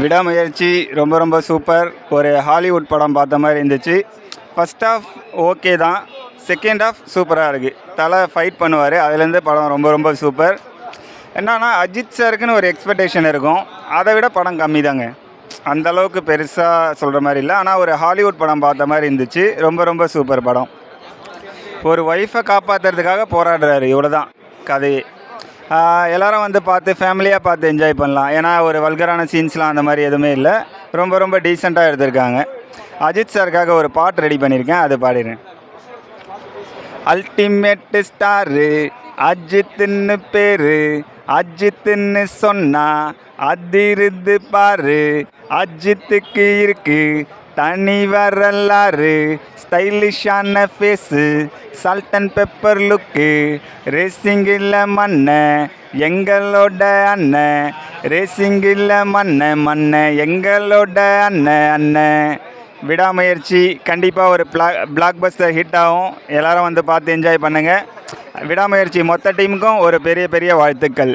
விடாமுயற்சி ரொம்ப ரொம்ப சூப்பர். ஒரு ஹாலிவுட் படம் பார்த்த மாதிரி இருந்துச்சு. ஃபஸ்ட் ஆஃப் ஓகே தான். செகண்ட் ஆஃப் சூப்பராக இருக்குது தலை ஃபைட் பண்ணுவார். அதுலேருந்து படம் ரொம்ப ரொம்ப சூப்பர். என்னன்னா அஜித் சாருக்குன்னு ஒரு எக்ஸ்பெக்டேஷன் இருக்கும். அதை விட படம் கம்மி தாங்க. அந்த அளவுக்கு பெருசாக சொல்கிற மாதிரி இல்லை. ஆனால் ஒரு ஹாலிவுட் படம் பார்த்த மாதிரி இருந்துச்சு. ரொம்ப ரொம்ப சூப்பர் படம். ஒரு ஒய்ஃபை காப்பாற்றுறதுக்காக போராடுறாரு. இவ்வளோ தான் கதையே. எல்லாரும் வந்து பார்த்து ஃபேமிலியாக பார்த்து என்ஜாய் பண்ணலாம். ஏன்னா ஒரு வல்கரான சீன்ஸ்லாம் அந்த மாதிரி எதுவுமே இல்லை. ரொம்ப ரொம்ப டீசெண்டாக எடுத்திருக்காங்க. அஜித் சாருக்காக ஒரு பாட்டு ரெடி பண்ணியிருக்கேன். அது பாடிடுறேன். அல்டிமேட் ஸ்டாரு அஜித்துன்னு பேரு. அஜித்துன்னு சொன்னா அதிருது பாரு. அஜித்துக்கு இருக்கு. தனி வரலாறு ஸ்டைலிஷான ஃபேஸு சால்ட் பெப்பர் லுக்கு ரேசிங்கில் மண்ணை எங்களோட அண்ணன் ரேசிங்கில் மண்ணை மண்ணை எங்களோட அண்ணன் அண்ணன் விடாமுயற்சி கண்டிப்பாக ஒரு பிளா பிளாக் பஸ்டர் ஹிட் ஆகும். எல்லோரும் வந்து பார்த்து என்ஜாய் பண்ணுங்கள் விடாமுயற்சி மொத்த டீமுக்கும் ஒரு பெரிய பெரிய வாழ்த்துக்கள்.